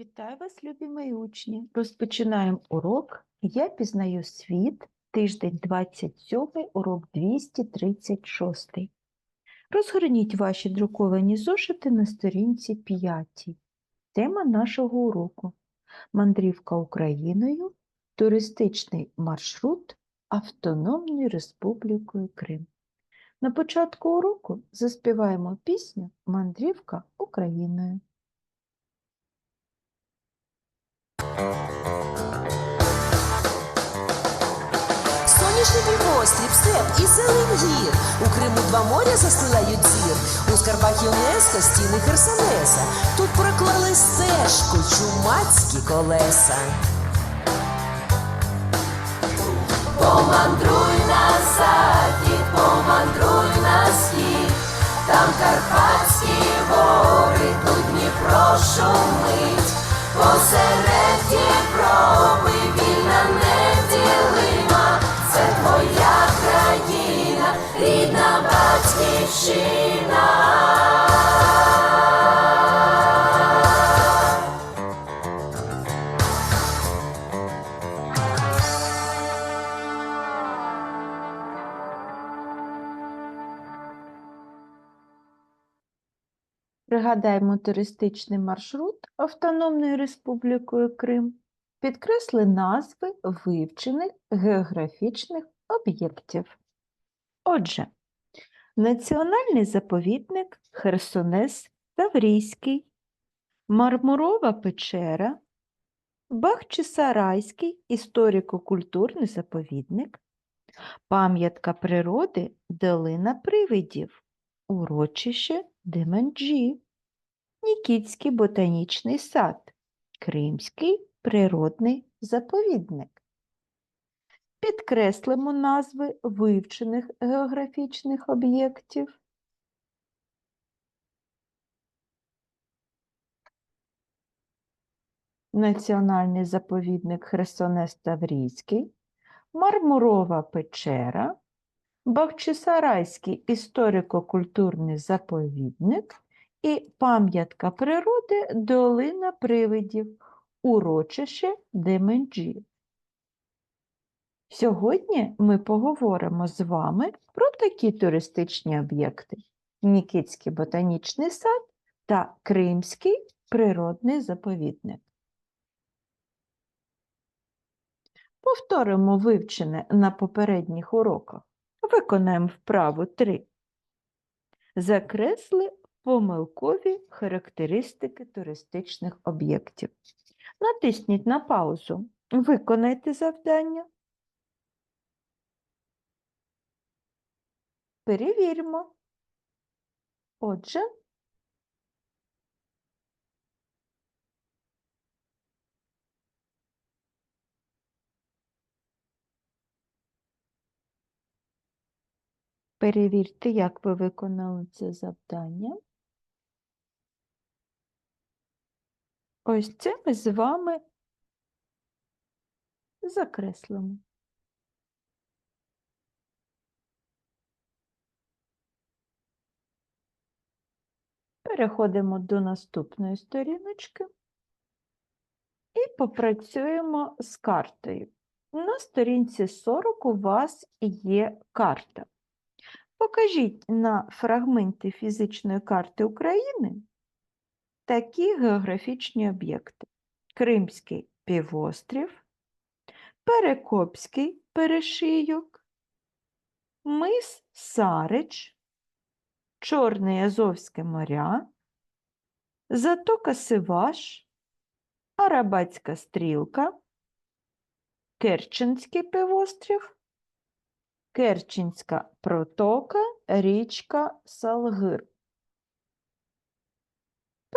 Вітаю вас, любі мої учні! Розпочинаємо урок. Я пізнаю світ, тиждень 27, урок 236. Розгорніть ваші друковані зошити на сторінці 5. Тема нашого уроку Мандрівка Україною, туристичний маршрут Автономною Республікою Крим. На початку уроку заспіваємо пісню Мандрівка Україною. Соняшний півострів, степ і зелень гір. У Криму два моря застилають зір. У скарбах ЮНЕСКО стіни Херсонеса. Тут проклали стежку чумацькі колеса. Помандруй на захід, помандруй на схід. Там Карпатські гори, тут Дніпро шумить. Посеред Європи вільна неділима. Це твоя країна, рідна батьківщина. Пригадаємо туристичний маршрут Автономною Республікою Крим. Підкресли назви вивчених географічних об'єктів. Отже, Національний заповідник Херсонес Таврійський, Мармурова печера, Бахчисарайський історико-культурний заповідник, пам'ятка природи Долина Привидів, урочище Деменджі, Нікітський ботанічний сад, Кримський природний заповідник. Підкреслимо назви вивчених географічних об'єктів. Національний заповідник Херсонес Таврійський, Мармурова печера, Бахчисарайський історико-культурний заповідник і пам'ятка природи Долина Привидів, урочище Деменджі. Сьогодні ми поговоримо з вами про такі туристичні об'єкти: Нікітський ботанічний сад та Кримський природний заповідник. Повторимо вивчене на попередніх уроках. Виконаємо вправу 3. Закресли помилкові характеристики туристичних об'єктів. Натисніть на паузу. Виконайте завдання. Перевіримо. Отже, перевірте, як ви виконали це завдання. Ось це ми з вами закреслимо. Переходимо до наступної сторіночки і попрацюємо з картою. На сторінці 40 у вас є карта. Покажіть на фрагменті фізичної карти України такі географічні об'єкти: Кримський півострів, Перекопський перешийок, мис Сарич, Чорне Азовське моря, Затока Сиваш, Арабатська стрілка, Керченський півострів, Керченська протока, річка Салгир.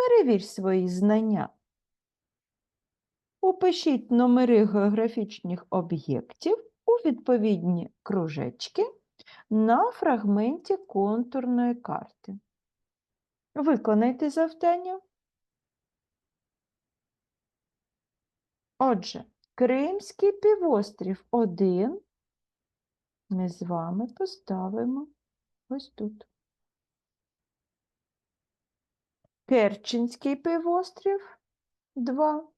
Перевір свої знання. Упишіть номери географічних об'єктів у відповідні кружечки на фрагменті контурної карти. Виконайте завдання. Отже, Кримський півострів 1 ми з вами поставимо ось тут. Керченський півострів Два.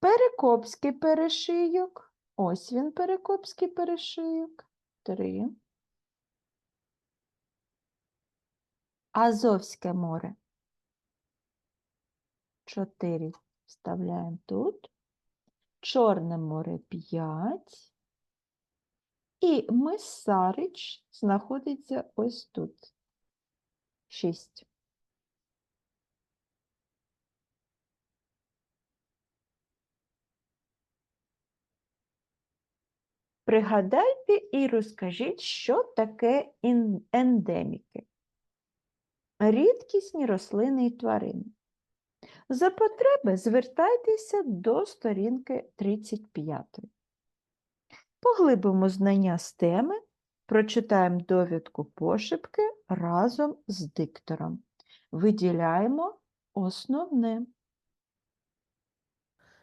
Перекопський перешийок. Ось він, перекопський перешийок. Три. Азовське море. Чотири. Вставляємо тут. Чорне море 5. І Мисарич знаходиться ось тут. 6. Пригадайте і розкажіть, що таке ендеміки. Рідкісні рослини і тварини. За потреби звертайтеся до сторінки 35. Поглибимо знання з теми, прочитаємо довідку пошепки разом з диктором. Виділяємо основне.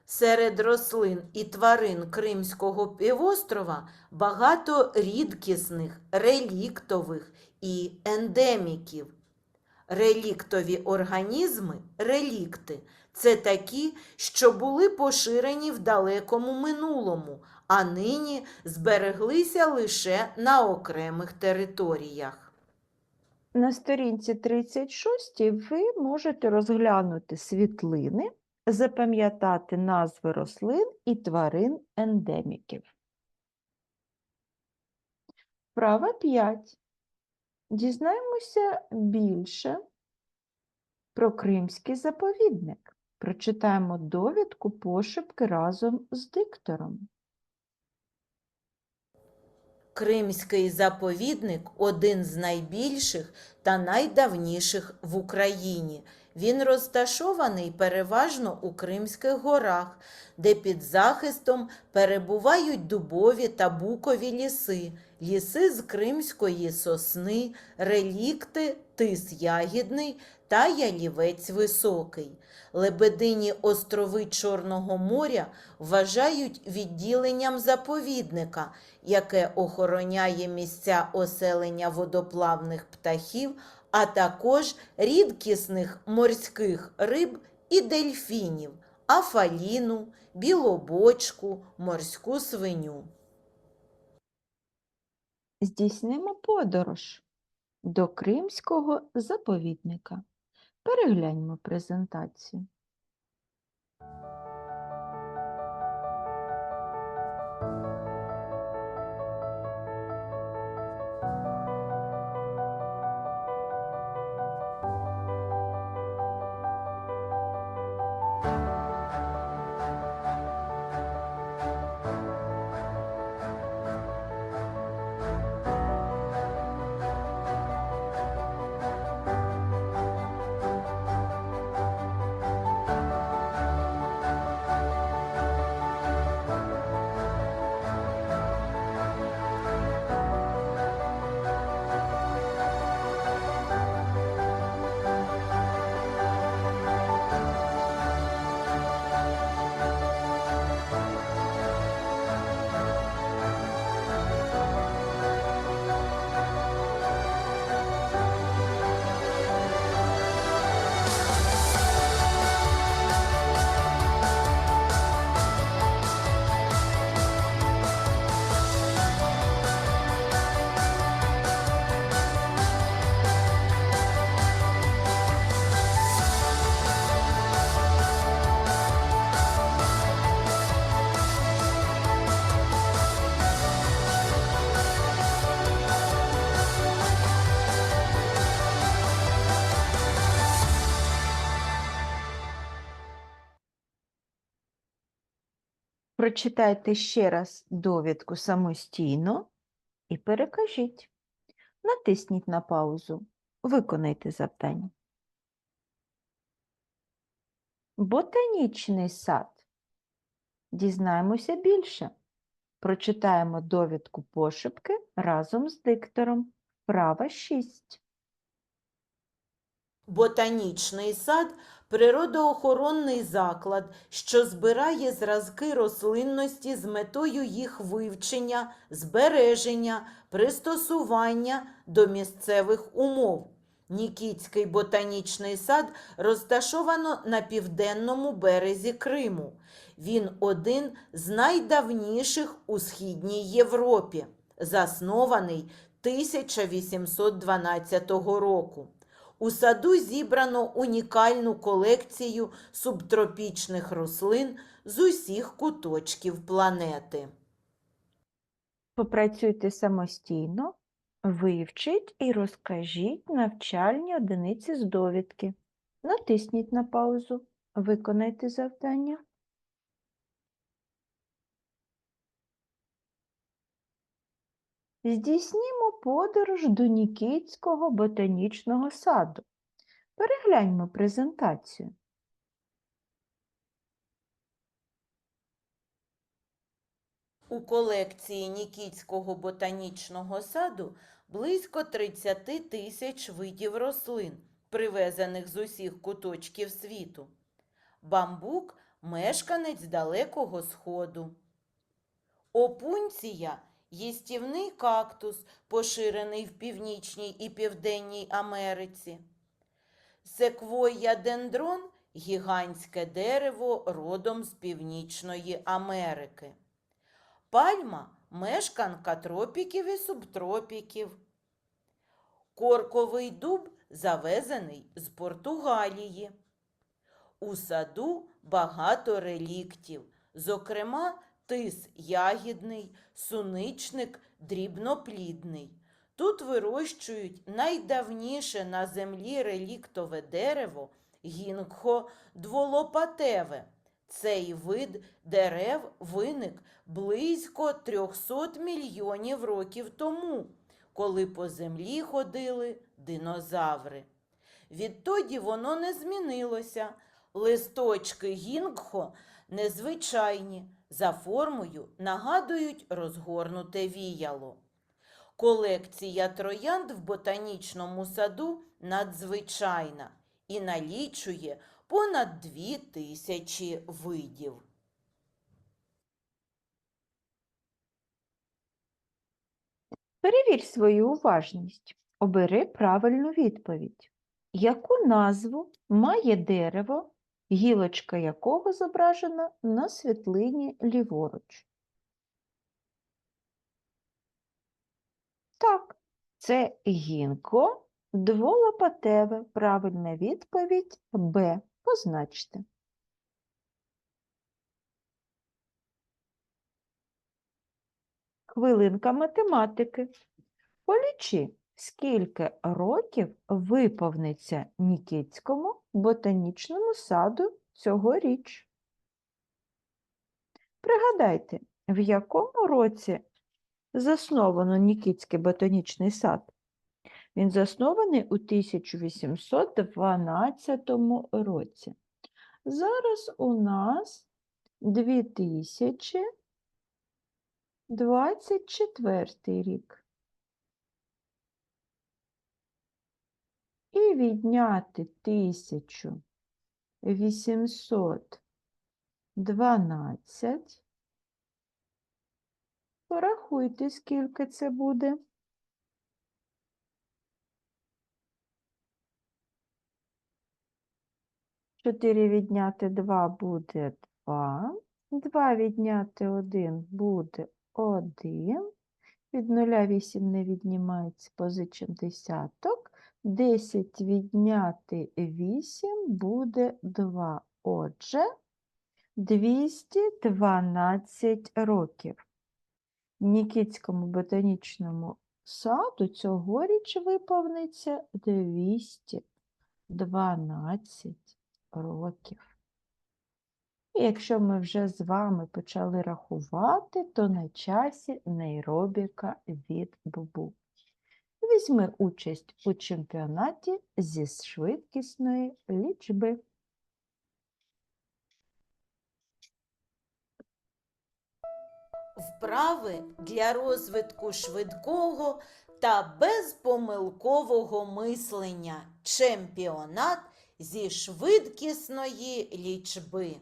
Серед рослин і тварин Кримського півострова багато рідкісних, реліктових і ендеміків. Реліктові організми, релікти це такі, що були поширені в далекому минулому, а нині збереглися лише на окремих територіях. На сторінці 36 ви можете розглянути світлини, запам'ятати назви рослин і тварин ендеміків. Вправа 5. Дізнаємося більше про Кримський заповідник. Прочитаємо довідку пошепки разом з диктором. Кримський заповідник один з найбільших та найдавніших в Україні. Він розташований переважно у Кримських горах, де під захистом перебувають дубові та букові ліси, ліси з кримської сосни, релікти, тис ягідний та ялівець високий. Лебедині острови Чорного моря вважають відділенням заповідника, яке охороняє місця оселення водоплавних птахів, а також рідкісних морських риб і дельфінів, афаліну, білобочку, морську свиню. Здійснимо подорож до Кримського заповідника. Перегляньмо презентацію. Прочитайте ще раз довідку самостійно і перекажіть. Натисніть на паузу. Виконайте завдання. Ботанічний сад. Дізнаємося більше. Прочитаємо довідку пошепки разом з диктором. Права 6. Ботанічний сад природоохоронний заклад, що збирає зразки рослинності з метою їх вивчення, збереження, пристосування до місцевих умов. Нікітський ботанічний сад розташовано на південному березі Криму. Він один з найдавніших у Східній Європі, заснований 1812 року. У саду зібрано унікальну колекцію субтропічних рослин з усіх куточків планети. Попрацюйте самостійно, вивчіть і розкажіть навчальні одиниці з довідки. Натисніть на паузу, виконайте завдання. Здійснімо подорож до Нікітського ботанічного саду. Перегляньмо презентацію. У колекції Нікітського ботанічного саду близько 30 тисяч видів рослин, привезених з усіх куточків світу. Бамбук мешканець Далекого Сходу. Опунція їстівний кактус, поширений в Північній і Південній Америці. Секвойя дендрон гігантське дерево родом з Північної Америки. Пальма мешканка тропіків і субтропіків. Корковий дуб завезений з Португалії. У саду багато реліктів, зокрема, тис ягідний, суничник дрібноплідний. Тут вирощують найдавніше на землі реліктове дерево гінгхо дволопатеве. Цей вид дерев виник близько 300 мільйонів років тому, коли по землі ходили динозаври. Відтоді воно не змінилося. Листочки гінгхо незвичайні, за формою нагадують розгорнуте віяло. Колекція троянд в ботанічному саду надзвичайна і налічує понад дві тисячі видів. Перевір свою уважність. Обери правильну відповідь. Яку назву має дерево, гілочка якого зображена на світлині ліворуч? Так, це гінко дволопатеве. Правильна відповідь Б. Позначте. Хвилинка математики. Полічи, скільки років виповниться Нікітському ботанічному саду цьогоріч. Пригадайте, в якому році засновано Нікітський ботанічний сад? Він заснований у 1812 році. Зараз у нас 2024 рік. І відняти 1812. Порахуйте, скільки це буде. Чотири відняти 2 буде 2. 2 відняти 1 буде 1. Від 0 8 не віднімається, позичимо десяток. 10 відняти 8 буде 2. Отже, 212 років. Нікітському ботанічному саду цьогоріч виповниться 212 років. І якщо ми вже з вами почали рахувати, то на часі нейробіка від Бубу. Візьми участь у чемпіонаті зі швидкісної лічби. Вправи для розвитку швидкого та безпомилкового мислення. Чемпіонат зі швидкісної лічби.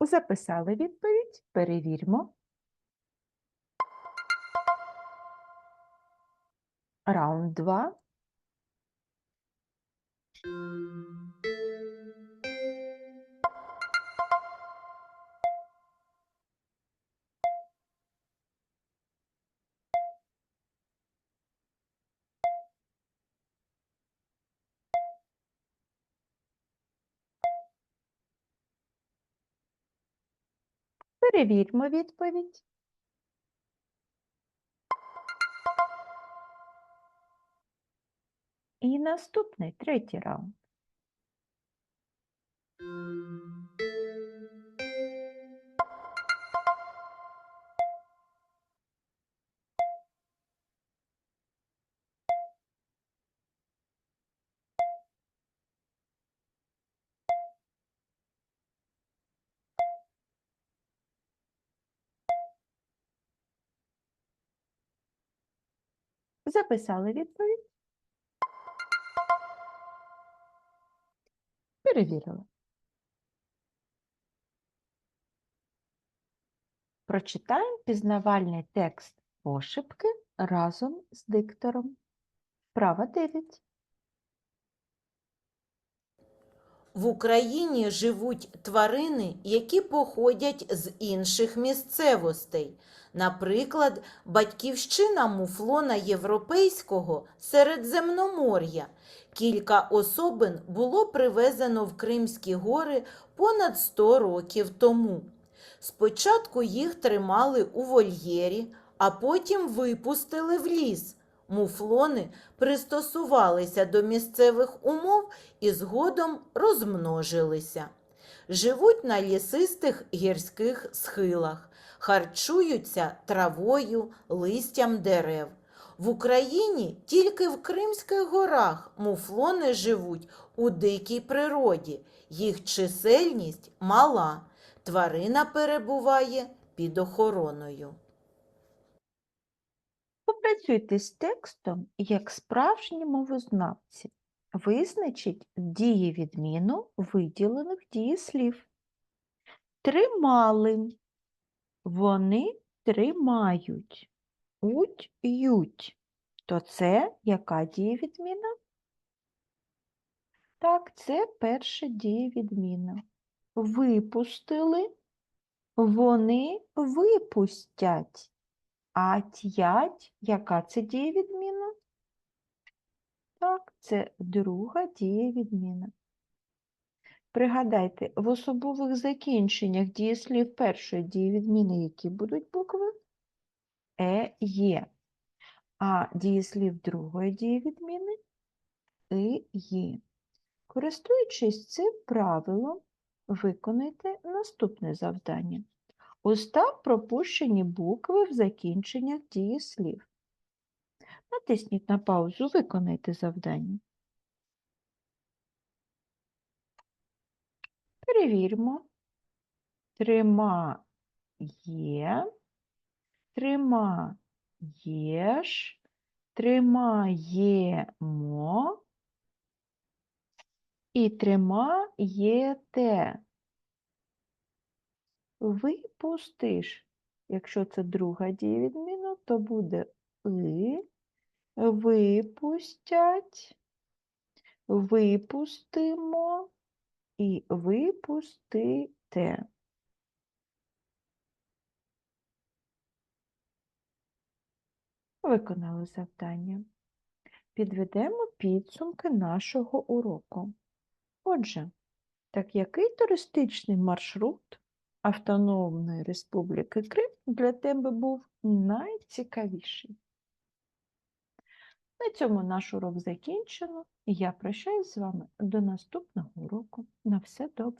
Записали відповідь, перевіримо. Раунд 2. Перевірмо відповідь. І наступний третій раунд. Записали відповідь. Перевірили. Прочитаємо пізнавальний текст пошепки разом з диктором. Права 9. В Україні живуть тварини, які походять з інших місцевостей. Наприклад, батьківщина муфлона європейського Середземномор'я. Кілька особин було привезено в Кримські гори понад 100 років тому. Спочатку їх тримали у вольєрі, а потім випустили в ліс. Муфлони пристосувалися до місцевих умов і згодом розмножилися. Живуть на лісистих гірських схилах, харчуються травою, листям дерев. В Україні тільки в Кримських горах муфлони живуть у дикій природі. Їх чисельність мала. Тварина перебуває під охороною. Попрацюйте з текстом як справжні мовознавці. Визначіть дієвідміну виділених дієслів. Тримали. Вони тримають. Уть, ють. То це яка дієвідміна? Так, це перша дієвідміна. Випустили. Вони випустять. А т'ять, яка це дієвідміна? Так, це друга дієвідміна. Пригадайте, в особових закінченнях дієслів першої дієвідміни, які будуть букви? Е, є. А дієслів другої дієвідміни и, є. Користуючись цим правилом, виконайте наступне завдання. Устав пропущені букви в закінченнях дієслів. Натисніть на паузу, виконайте завдання. Перевіримо. Трима є, трима єш, тримаємо і трима єте. Випустиш. Якщо це друга дієвідміна, то буде и, випустять, випустимо і випустите. Виконали завдання. Підведемо підсумки нашого уроку. Отже, так який туристичний маршрут Автономної Республіки Крим для тебе був найцікавіший? На цьому наш урок закінчено. Я прощаюсь з вами до наступного уроку. На все добре.